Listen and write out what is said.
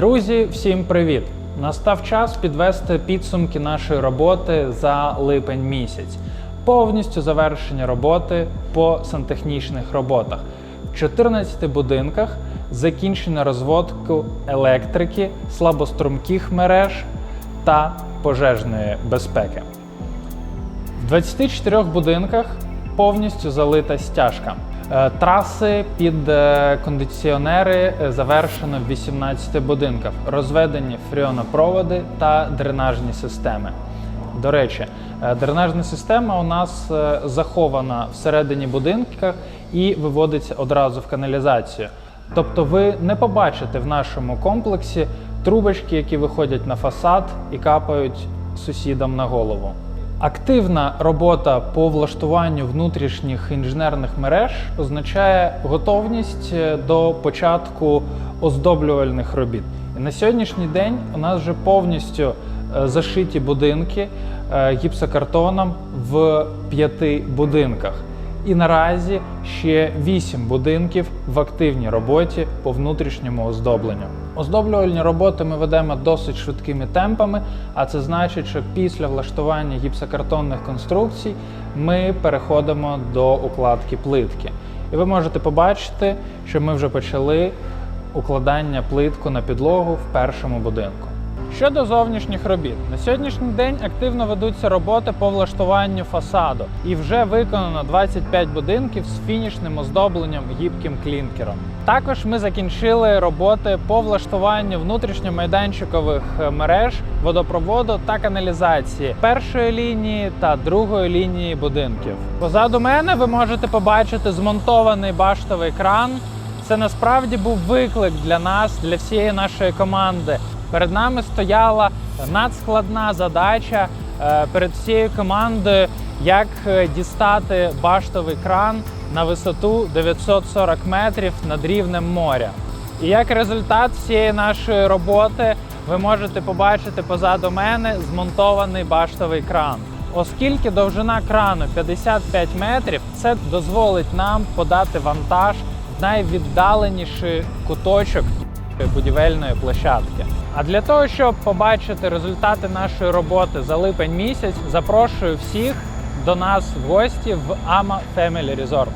Друзі, всім привіт! Настав час підвести підсумки нашої роботи за липень місяць. Повністю завершення роботи по сантехнічних роботах. В 14 будинках закінчено розводку електрики, слабострумких мереж та пожежної безпеки. В 24 будинках повністю залита стяжка. Е, Траси під е, кондиціонери е, завершено в 18 будинках. Розведені фріонопроводи та дренажні системи. До речі, дренажна система у нас захована всередині будинка і виводиться одразу в каналізацію. Тобто ви не побачите в нашому комплексі трубочки, які виходять на фасад і капають сусідам на голову. Активна робота по влаштуванню внутрішніх інженерних мереж означає готовність е, до початку оздоблювальних робіт. На сьогоднішній день у нас вже повністю е, зашиті будинки е, гіпсокартоном в п'яти будинках. І наразі ще 8 будинків в активній роботі по внутрішньому оздобленню. Оздоблювальні роботи ми ведемо досить швидкими темпами, а це значить, що після влаштування гіпсокартонних конструкцій ми переходимо до укладки плитки. І ви можете побачити, що ми вже почали укладання плитку на підлогу в першому будинку. Щодо зовнішніх робіт, на сьогоднішній день активно ведуться роботи по влаштуванню фасаду, і вже виконано 25 будинків з фінішним оздобленням гібким клінкером. Також ми закінчили роботи по влаштуванню внутрішньомайданчикових е, мереж водопроводу та каналізації першої лінії та другої лінії будинків. Позаду мене ви можете побачити змонтований баштовий кран. Це насправді був виклик для нас, для всієї нашої команди. Перед нами стояла надскладна задача е, перед всією командою, як е, дістати баштовий кран на висоту 940 метрів над рівнем моря. І як результат всієї нашої роботи ви можете побачити позаду мене змонтований баштовий кран. Оскільки довжина крану 55 метрів, це дозволить нам подати вантаж в найвіддаленіший куточок будівельної площадки. А для того, щоб побачити результати нашої роботи за липень місяць, запрошую всіх до нас в гості в AMA Family Resort.